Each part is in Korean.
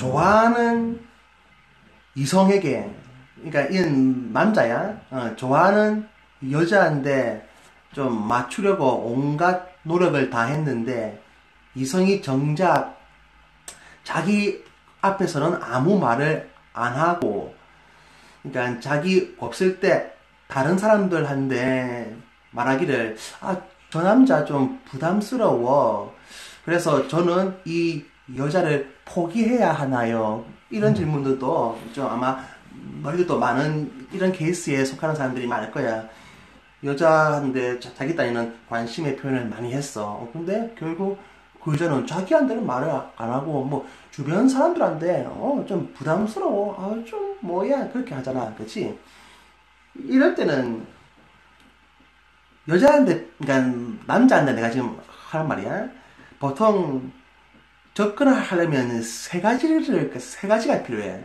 좋아하는 이성에게 그러니까 이는 남자야 어, 좋아하는 여자인데 좀 맞추려고 온갖 노력을 다 했는데 이성이 정작 자기 앞에서는 아무 말을 안 하고 그러니까 자기 없을 때 다른 사람들한테 말하기를 아 저 남자 좀 부담스러워. 그래서 저는 이 여자를 포기해야 하나요? 이런 질문들도 좀 아마 너희들도 많은 이런 케이스에 속하는 사람들이 많을 거야. 여자한테 자기 딴에는 관심의 표현을 많이 했어. 근데 결국 그 여자는 자기한테는 말을 안 하고 뭐 주변 사람들한테 어 좀 부담스러워. 아 좀 뭐야? 그렇게 하잖아. 그렇지 이럴 때는 여자한테 그러니까 남자한테 내가 지금 하는 말이야. 보통 접근을 하려면 세 가지를 세 가지가 필요해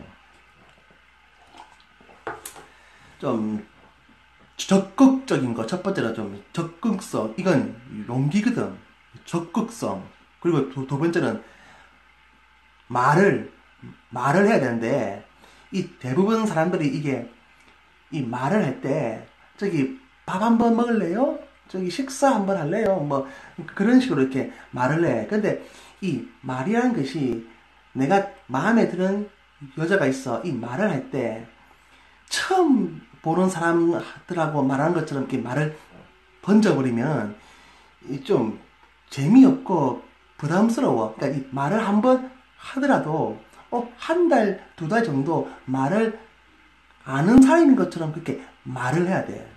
좀 적극적인 거 첫 번째는 좀 적극성 이건 용기거든 적극성 그리고 두, 두 번째는 말을 말을 해야 되는데 이 대부분 사람들이 이게 이 말을 할 때 저기 밥 한 번 먹을래요? 저기 식사 한 번 할래요? 뭐 그런 식으로 이렇게 말을 해. 근데 이 말이라는 것이 내가 마음에 드는 여자가 있어. 이 말을 할 때 처음 보는 사람들하고 말하는 것처럼 이렇게 말을 던져버리면 좀 재미없고 부담스러워. 그러니까 이 말을 한 번 하더라도 어, 한 달, 두 달 정도 말을 아는 사람인 것처럼 그렇게 말을 해야 돼.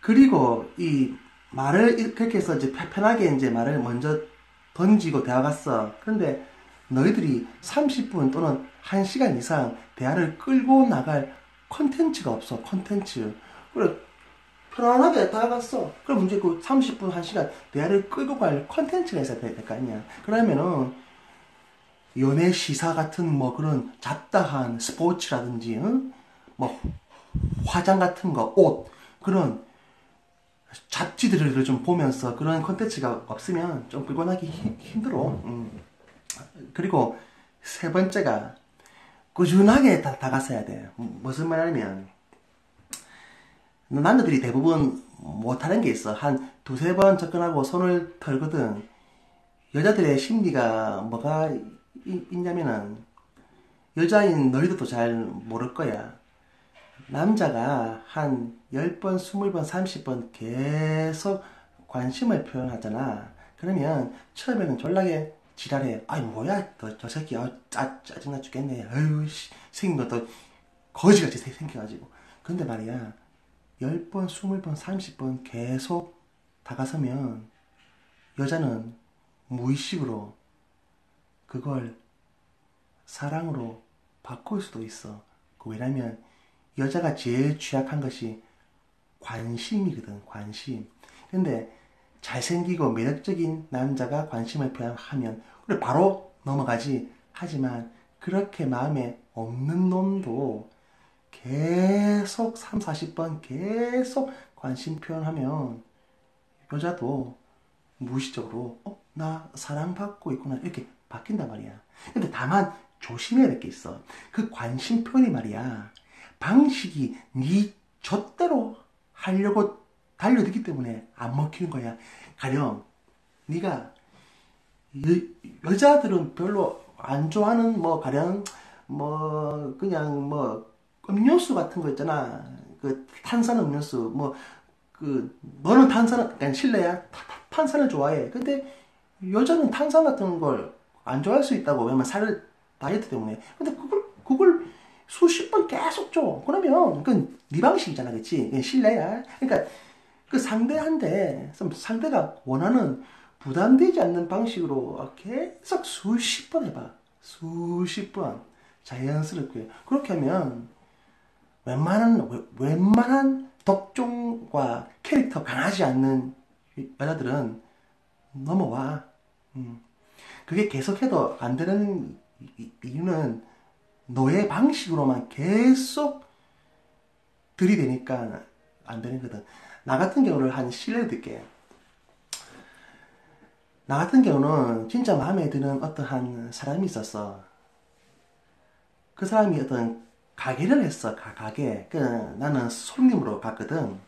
그리고 이 말을 그렇게 해서 이제 편하게 이제 말을 먼저 던지고 대화 갔어. 그런데 너희들이 30분 또는 1시간 이상 대화를 끌고 나갈 컨텐츠가 없어. 컨텐츠. 그래 편안하게 다가갔어. 그럼 이제 그 30분, 1시간 대화를 끌고 갈 컨텐츠가 있어야 될 거 아니야. 그러면은 연애 시사 같은 뭐 그런 잡다한 스포츠라든지 응? 뭐 화장 같은 거, 옷 그런 잡지들을 좀 보면서 그런 컨텐츠가 없으면 좀 나기 힘들어. 음. 그리고 세 번째가 꾸준하게 다, 다가서야 돼. 무슨 말이냐면 남자들이 대부분 못하는 게 있어. 한 두세 번 접근하고 손을 털거든. 여자들의 심리가 뭐가 있냐면은 여자인 너희들도 잘 모를 거야. 남자가 한 10번, 20번, 30번 계속 관심을 표현하잖아. 그러면 처음에는 졸라게 지랄해. 아이, 뭐야, 너, 저 새끼, 아, 짜, 짜증나 죽겠네. 아유, 씨, 생긴 것도 거지같이 생겨가지고. 근데 말이야, 10번, 20번, 30번 계속 다가서면 여자는 무의식으로 그걸 사랑으로 바꿀 수도 있어. 그 왜냐면 여자가 제일 취약한 것이 관심이거든, 관심. 근데 잘생기고 매력적인 남자가 관심을 표현하면 그래 바로 넘어가지. 하지만 그렇게 마음에 없는 놈도 계속 3, 40번 계속 관심 표현하면 여자도 무의식적으로 어? 나 사랑받고 있구나 이렇게 바뀐단 말이야. 근데 다만 조심해야 될 게 있어. 그 관심 표현이 말이야. 방식이 네 젖대로 하려고 달려들기 때문에 안 먹히는 거야. 가령 네가 여, 여자들은 별로 안 좋아하는 뭐 가령 뭐 그냥 뭐 음료수 같은 거 있잖아. 그 탄산 음료수 뭐 그 너는 탄산 그냥 실내야 탄산을 좋아해. 근데 여자는 탄산 같은 걸 안 좋아할 수 있다고 왜냐면 살 다이어트 때문에. 근데 그걸 계속 줘. 그러면 그건 네 방식이잖아, 그렇지? 실내야. 그러니까 그 상대한테 상대가 원하는 부담되지 않는 방식으로 계속 수십 번 해봐. 수십 번 자연스럽게 그렇게 하면 웬만한 웬만한 독종과 캐릭터 강하지 않는 여자들은 넘어와. 음. 그게 계속해도 안 되는 이유는 너의 방식으로만 계속 들이대니까 안 되는 거든. 나 같은 경우를 한 실례 듣게. 나 같은 경우는 진짜 마음에 드는 어떠한 사람이 있었어. 그 사람이 어떤 가게를 했어, 가, 가게. 그, 나는 손님으로 갔거든.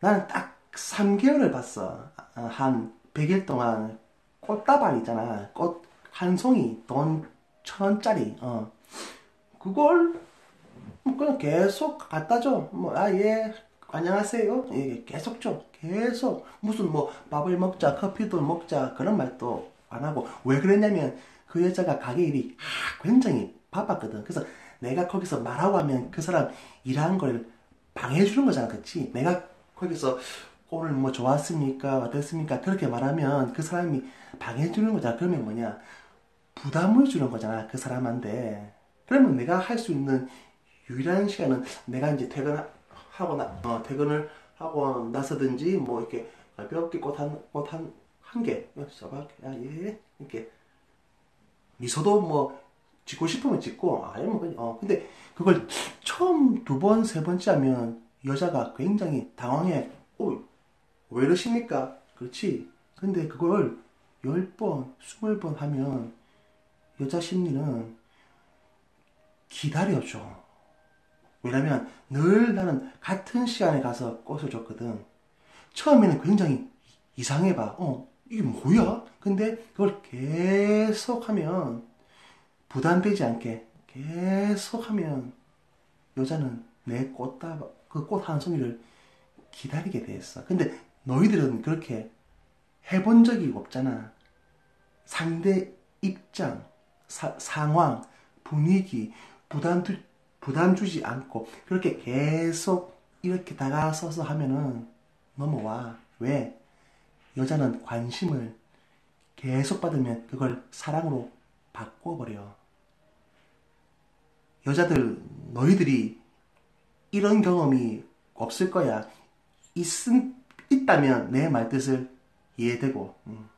나는 딱 3개월을 봤어. 어, 한 100일 동안 꽃다발 있잖아. 꽃 한 송이 돈 천원짜리. 어. 그걸 뭐 그냥 계속 갖다 줘. 뭐, 아, 예, 안녕하세요. 예, 계속 줘. 계속. 무슨 뭐, 밥을 먹자, 커피도 먹자, 그런 말도 안 하고. 왜 그랬냐면, 그 여자가 가게 일이 아, 굉장히 바빴거든. 그래서 내가 거기서 말하고 하면 그 사람 일하는 걸 방해해주는 거잖아. 그치? 내가 거기서 오늘 뭐 좋았습니까? 어땠습니까? 그렇게 말하면 그 사람이 방해해주는 거잖아. 그러면 뭐냐? 부담을 주는 거잖아. 그 사람한테. 그러면 내가 할 수 있는 유일한 시간은 내가 이제 퇴근하고 나, 어, 퇴근을 하고 나서든지 뭐 이렇게 가볍게 꽃 한, 꽃 한, 한 개. 써봐. 야, 예. 이렇게. 미소도 뭐 짓고 싶으면 짓고 아니면 그냥 어 근데 그걸 처음 두 번 세 번째 하면 여자가 굉장히 당황해 어왜 이러십니까 그렇지 근데 그걸 열 번 스물 번 하면 여자 심리는 기다려줘 왜냐면 늘 나는 같은 시간에 가서 꽃을 줬거든 처음에는 굉장히 이상해 봐 어 이게 뭐야 근데 그걸 계속 하면 부담되지 않게 계속 하면 여자는 내 꽃다 그 꽃 한 송이를 기다리게 됐어. 근데 너희들은 그렇게 해본 적이 없잖아. 상대 입장, 사, 상황, 분위기, 부담, 부담 주지 않고 그렇게 계속 이렇게 다가서서 하면은 넘어와. 왜? 여자는 관심을 계속 받으면 그걸 사랑으로 바꿔버려. 여자들 너희들이 이런 경험이 없을 거야. 있, 있다면 내 말뜻을 이해되고 음.